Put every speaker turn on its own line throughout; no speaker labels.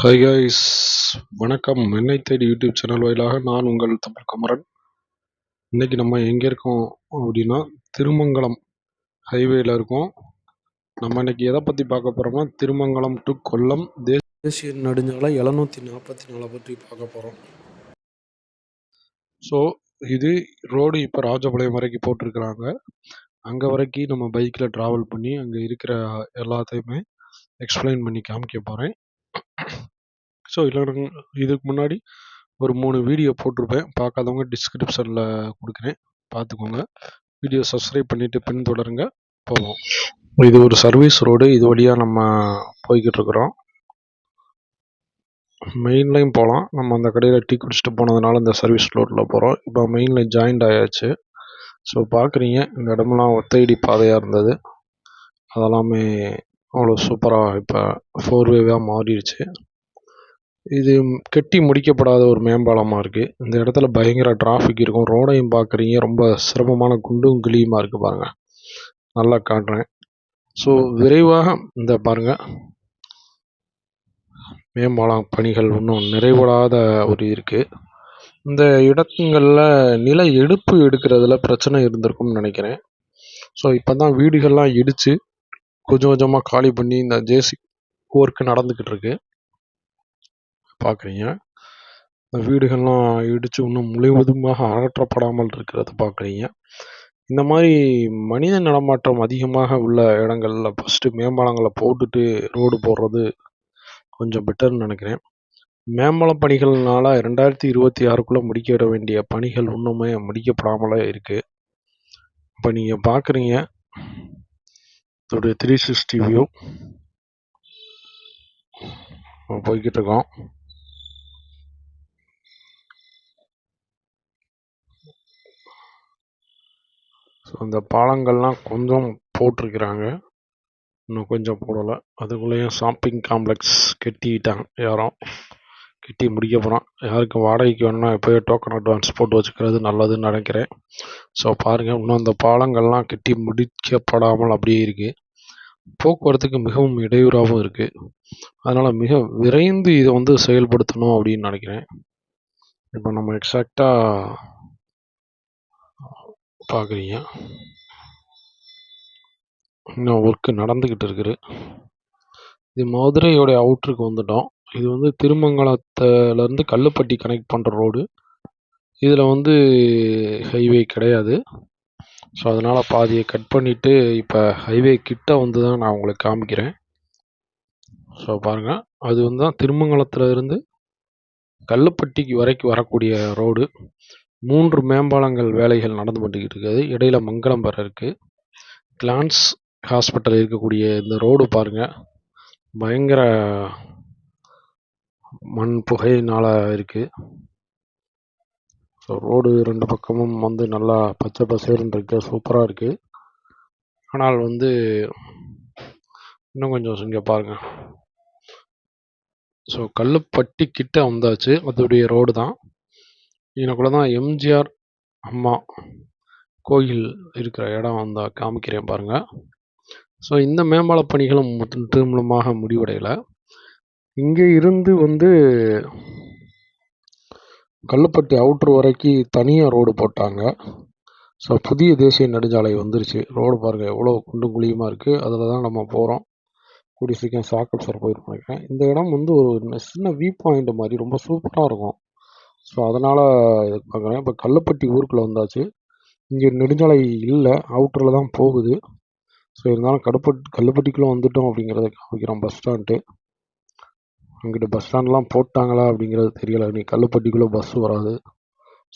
Hi guys வணக்கம். என்னை தேடி யூடியூப் சேனல் வாயிலாக நான் உங்கள் தமிழ் குமரன். இன்னைக்கு நம்ம எங்கே இருக்கோம் அப்படின்னா திருமங்கலம் ஹைவேல இருக்கோம். நம்ம இன்னைக்கு எதை பற்றி பார்க்க போகிறோம்னா திருமங்கலம் டு கொல்லம். தேசிய நெடுஞ்சாலை எழுநூற்றி நாற்பத்தி நாலை பற்றி பார்க்க போகிறோம் ஸோ இது ரோடு இப்போ ராஜபாளையம் வரைக்கும் போட்டிருக்கிறாங்க. அங்கே வரைக்கும் நம்ம பைக்கில் ட்ராவல் பண்ணி அங்கே இருக்கிற எல்லாத்தையுமே எக்ஸ்பிளைன் பண்ணி காமிக்க போகிறேன் ஸோ இல்லை இதுக்கு முன்னாடி ஒரு மூணு வீடியோ போட்டிருப்பேன். பார்க்காதவங்க டிஸ்கிரிப்ஷனில் கொடுக்குறேன். பார்த்துக்கோங்க. வீடியோ சப்ஸ்கிரைப் பண்ணிவிட்டு பின்தொடருங்க. போவோம். இது ஒரு சர்வீஸ் ரோடு இது வழியாக நம்ம போய்கிட்டு இருக்கிறோம். மெயின் போகலாம் நம்ம அந்த கடையில் டீ குடிச்சிட்டு போனதுனால இந்த சர்வீஸ் ரோட்டில் போகிறோம் இப்போ மெயினில் ஜாயிண்ட் ஆயாச்சு. ஸோ பார்க்குறீங்க. இந்த இடமெல்லாம் ஒத்தையடி பாதையாக இருந்தது. அதெல்லாமே அவ்வளோ சூப்பராக இப்போ ஃபோர் வேவாக மாறிடுச்சு. இது கட்டி முடிக்கப்படாத ஒரு மேம்பாலமாக இருக்குது இந்த இடத்துல பயங்கர டிராஃபிக் இருக்கும். ரோடையும் பார்க்குறீங்க. ரொம்ப சிரமமான குண்டும் கிளியுமா இருக்குது பாருங்கள் நல்லா காட்டுறேன். ஸோ விரைவாக இந்த பாருங்கள் மேம்பாலம் பணிகள் இன்னும் நிறைவடாத ஒரு இருக்குது இந்த இடங்களில் நில எடுப்பு எடுக்கிறதுல பிரச்சனை இருந்திருக்கும்னு நினைக்கிறேன். ஸோ இப்போ தான் வீடுகள்லாம் இடித்து கொஞ்சம் கொஞ்சமாக காலி பண்ணி இந்த ஜேசி ஒர்க் நடந்துக்கிட்டு இருக்கு. பார்க்குறீங்க இந்த வீடுகள்லாம் இடித்து இன்னும் முழுவதுமாக அகற்றப்படாமல் இருக்கிறத பார்க்குறீங்க இந்த மாதிரி மனித நடமாட்டம் அதிகமாக உள்ள இடங்களில் ஃபஸ்ட்டு மேம்பாலங்களை போட்டுட்டு ரோடு போடுறது கொஞ்சம் பெட்டர்னு நினைக்கிறேன். மேம்பாலம் பணிகள்னால ரெண்டாயிரத்தி இருபத்தி ஆறுக்குள்ளே முடிக்க வேண்டிய பணிகள் இன்னுமே முடிக்கப்படாமலே இருக்குது இப்போ நீங்கள் பார்க்குறீங்க இதோடைய த்ரீ சிக்ஸ்டி வியூ போய்கிட்டு இருக்கோம். ஸோ அந்த பாலங்கள்லாம் கொஞ்சம் போட்டிருக்கிறாங்க. இன்னும் கொஞ்சம் போடலை. அதுக்குள்ளேயும் ஷாப்பிங் காம்ப்ளெக்ஸ் கட்டிட்டாங்க யாரும் கட்டி முடிக்க போகிறோம் யாருக்கு வாடகைக்கு வேணும்னா எப்போயோ டோக்கன் அட்வான்ஸ் போட்டு வச்சுக்கிறது நல்லதுன்னு நினைக்கிறேன். ஸோ பாருங்கள் இன்னும் அந்த பாலங்கள்லாம் கட்டி முடிக்கப்படாமல் அப்படியே இருக்குது போக்குவரத்துக்கு மிகவும் இடையூறாகவும் இருக்குது அதனால் மிக விரைந்து இதை வந்து செயல்படுத்தணும் அப்படின்னு நினைக்கிறேன். இப்போ நம்ம எக்ஸாக்டாக பார்க்குறீங்க இன்னும் ஒர்க்கு நடந்துக்கிட்டு இருக்குது. இது மதுரையோடைய அவுட்ருக்கு வந்துட்டோம். இது வந்து திருமங்கலத்துலேருந்து கல்லுப்பட்டி கனெக்ட் பண்ணுற ரோடு இதில் வந்து ஹைவே கிடையாது. ஸோ அதனால் பாதியை கட் பண்ணிவிட்டு இப்போ ஹைவே கிட்ட வந்து தான் நான் உங்களுக்கு காமிக்கிறேன். ஸோ பாருங்கள் அது வந்து தான் திருமங்கலத்தில் இருந்து கல்லுப்பட்டிக்கு வரைக்கும் வரக்கூடிய ரோடு மூன்று மேம்பாலங்கள் வேலைகள் நடந்து பண்ணிக்கிட்டு இருக்குது. இடையில் மங்களம் பெற இருக்குது கிளான்ஸ் ஹாஸ்பிட்டல் இருக்கக்கூடிய இந்த ரோடு பாருங்கள் பயங்கர மண் புகையினால் இருக்குது ஸோ ரோடு ரெண்டு பக்கமும் வந்து நல்லா பச்சை பசேர்னு இருக்குது சூப்பராக இருக்குது ஆனால் வந்து இன்னும் கொஞ்சம் இங்கே பாருங்கள் ஸோ கல்லுப்பட்டி கிட்ட வந்தாச்சு. அதோடைய ரோடு தான். எனக்குள்ள தான் எம்ஜிஆர் அம்மா கோயில் இருக்கிற இடம் வந்து காமிக்கிறேன் பாருங்கள் ஸோ இந்த மேம்பால பணிகளும் திருமணமாக முடிவடையலை. இங்கே இருந்து வந்து கல்லுப்பட்டி அவுட்ரு வரைக்கும் தனியாக ரோடு போட்டாங்க. ஸோ புதிய தேசிய நெடுஞ்சாலை வந்துருச்சு. ரோடு பாருங்கள் எவ்வளோ குண்டும் குழியுமாக இருக்குது அதில் தான் நம்ம போகிறோம் கூடிய சீக்கிரம் சாக்கப் சார் போயிருக்கோம் நினைக்கிறேன். இந்த இடம் வந்து ஒரு சின்ன வியூ பாயிண்ட் மாதிரி ரொம்ப சூப்பராக இருக்கும். ஸோ அதனால் இது பார்க்குறேன். இப்போ கல்லுப்பட்டி ஊருக்குள்ளே வந்தாச்சு. இங்கே நெடுஞ்சாலை இல்லை அவுட்டரில் தான் போகுது. ஸோ இருந்தாலும் கடுப்பட் கல்லுப்பட்டிக்குள்ளே வந்துட்டோம் அப்படிங்கிறத காமிக்கிறோம் பஸ் ஸ்டாண்டு அங்கிட்டு பஸ் ஸ்டாண்ட்லாம் போட்டாங்களா அப்படிங்கிறது தெரியலை. நீ கல்லுப்பட்டிக்குள்ளே பஸ் வராது.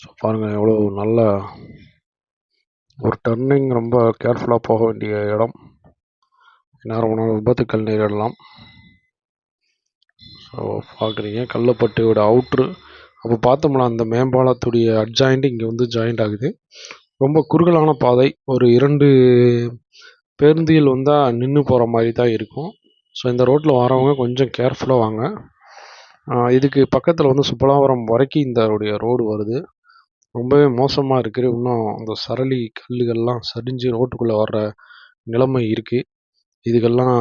ஸோ பாருங்கள் எவ்வளோ நல்ல ஒரு டர்னிங் ரொம்ப கேர்ஃபுல்லாக போக வேண்டிய இடம். நேரம் போனால் விபத்துக்கள் நேரிடலாம். ஸோ பார்க்குறீங்க கல்லுப்பட்டியோட அவுட்ரு அப்போ பார்த்தோம்னா அந்த மேம்பாலத்துடைய அட்ஜாயிண்ட் இங்கே வந்து ஜாயிண்ட் ஆகுது. ரொம்ப குறுகலான பாதை. ஒரு இரண்டு பேருந்தில் வந்தால் நின்று போகிற மாதிரி தான் இருக்கும். ஸோ இந்த ரோட்டில் வரவங்க கொஞ்சம் கேர்ஃபுல்லாக வாங்க. இதுக்கு பக்கத்தில் வந்து சுப்பலாபுரம் வரைக்கும் இந்த ரோடு வருது. ரொம்பவே மோசமாக இருக்குது. இன்னும் அந்த சரளி கல்லுகள்லாம் சரிஞ்சு ரோட்டுக்குள்ளே வர்ற நிலைமை இருக்குது இதுக்கெல்லாம்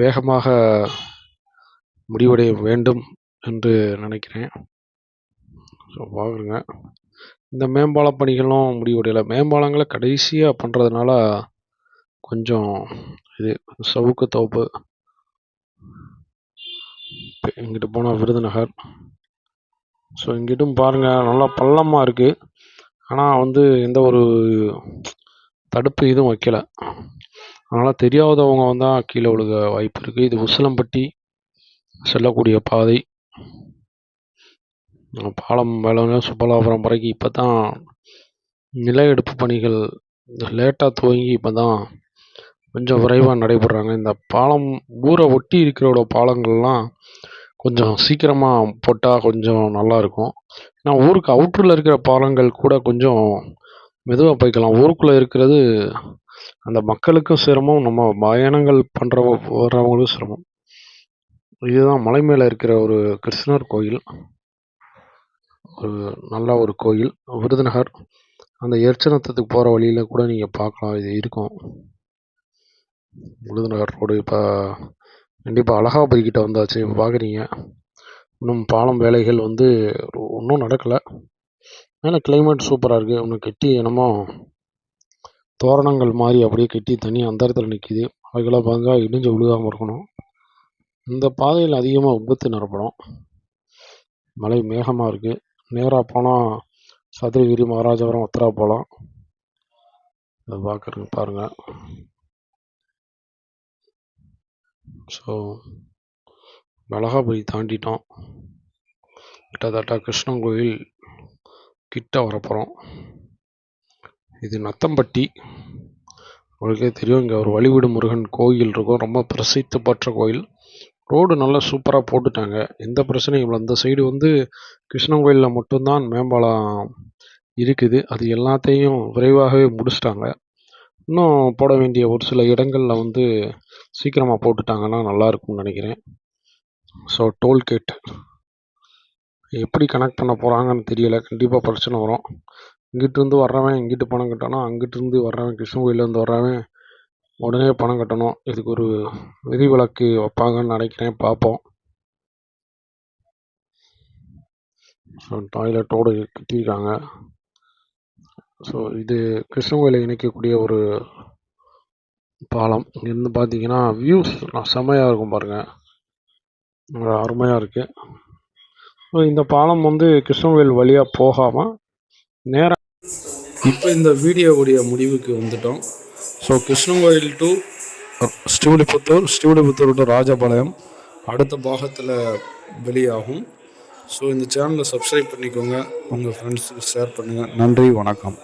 வேகமாக முடிவடைய வேண்டும் என்று நினைக்கிறேன். ஸோ பாருங்க இந்த மேம்பால பணிகளும் முடிவடையலை. மேம்பாலங்களை கடைசியாக பண்ணுறதுனால கொஞ்சம் இது சவுக்கு தோப்பு. இங்கிட்டு போனால் விருதுநகர். ஸோ இங்கிட்டும் பாருங்கள் நல்லா பள்ளமாக இருக்குது ஆனால் வந்து எந்த ஒரு தடுப்பு இதுவும் வைக்கல. அதனால் தெரியாதவங்க வந்தால் கீழே விழுக வாய்ப்பு இருக்குது இது உசிலம்பட்டி செல்லக்கூடிய பாதை. பாலம் வேளாண் சுப்பலாபுரம் வரைக்கும் இப்போ தான் நில எடுப்பு பணிகள் லேட்டாக துவங்கி இப்போ தான் கொஞ்சம் விரைவாக நடைபெறாங்க. இந்த பாலம் ஊரை ஒட்டி இருக்கிறோட பாலங்கள்லாம் கொஞ்சம் சீக்கிரமாக போட்டால் கொஞ்சம் நல்லாயிருக்கும் ஏன்னா ஊருக்கு அவுட்டரில் இருக்கிற பாலங்கள் கூட கொஞ்சம் மெதுவாக போய்க்கலாம். ஊருக்குள்ளே இருக்கிறது அந்த மக்களுக்கும் சிரமம் நம்ம பயணங்கள் பண்ணுற வர்றவங்களுக்கும் சிரமம். இதுதான் மலை மேலே இருக்கிற ஒரு கிருஷ்ணர் கோயில். ஒரு நல்ல ஒரு கோயில் விருதுநகர். அந்த எர்ச்சனத்துக்கு போகிற வழியில் கூட நீங்கள் பார்க்கலாம். இது இருக்கும். விருதுநகர் ரோடு இப்போ கண்டிப்பாக அழகாபுரி வந்தாச்சு. இப்போ பார்க்குறீங்க இன்னும் பாலம் வேலைகள் வந்து ஒன்றும் நடக்கலை. மேலே கிளைமேட் சூப்பராக இருக்குது ஒன்று கெட்டி என்னமோ தோரணங்கள் மாதிரி அப்படியே கெட்டி தண்ணி அந்த இடத்துல நிற்கிது அதுக்கெல்லாம் பாருங்க இடிஞ்சு விழுகாமல் இருக்கணும். இந்த பாதையில் அதிகமாக விபத்து நிரப்படும் மழை மேகமாக இருக்குது நேராக போனால் சதுரகிரி மகாராஜபுரம் உத்தரா போகலாம் அதை பார்க்குறது பாருங்கள் ஸோ மிளகாபுரி தாண்டிட்டோம். கிட்டத்தட்ட கிருஷ்ணன் கோயில் கிட்ட வரப்போகிறோம் இது நத்தம்பட்டி. உங்களுக்கே தெரியும் இங்கே ஒரு வழிவிடு முருகன் கோயில் இருக்கும். ரொம்ப பிரசித்தி பெற்ற கோயில். ரோடு நல்லா சூப்பராக போட்டுட்டாங்க. எந்த பிரச்சனையும் இல்லை. இந்த சைடு வந்து கிருஷ்ணன் கோயிலில் மட்டும்தான் மேம்பாலம் இருக்குது. அது எல்லாத்தையும் விரைவாகவே முடிச்சிட்டாங்க. இன்னும் போட வேண்டிய ஒரு சில இடங்களில் வந்து சீக்கிரமாக போட்டுட்டாங்கன்னா நல்லாயிருக்கும்னு நினைக்கிறேன். ஸோ டோல்கேட் எப்படி கனெக்ட் பண்ண போகிறாங்கன்னு தெரியலை. கண்டிப்பாக பிரச்சனை வரும். இங்கிட்டிருந்து வர்றவன் இங்கிட்டு பணம் கட்டணும். அங்கிட்டிருந்து வர்றவன் கிருஷ்ணகோயிலேருந்து வர்றவன் உடனே பணம் கட்டணும். இதுக்கு ஒரு விதிவிலக்கு வைப்பாங்கன்னு நினைக்கிறேன். பார்ப்போம். ஸோ டாய்லெட்டோடு கட்டியிருக்காங்க. ஸோ இது கிருஷ்ணன் கோயிலை இணைக்கக்கூடிய ஒரு பாலம். இங்கேருந்து பார்த்தீங்கன்னா வியூஸ் செம்மையாக இருக்கும் பாருங்கள் அருமையாக இருக்குது ஸோ இந்த பாலம் வந்து கிருஷ்ணகோயில் வழியாக போகாமல் நேராக இப்போ இந்த வீடியோவுடைய முடிவுக்கு வந்துட்டோம். So Krishnan to Srivilliputhur Srivilliputhur to Rajapalayam அடுத்த பாகத்தில் வெளியாகும். ஸோ இந்த சேனலை சப்ஸ்கிரைப் பண்ணிக்கோங்க. உங்கள் ஃப்ரெண்ட்ஸுக்கு ஷேர் பண்ணுங்கள் நன்றி வணக்கம்.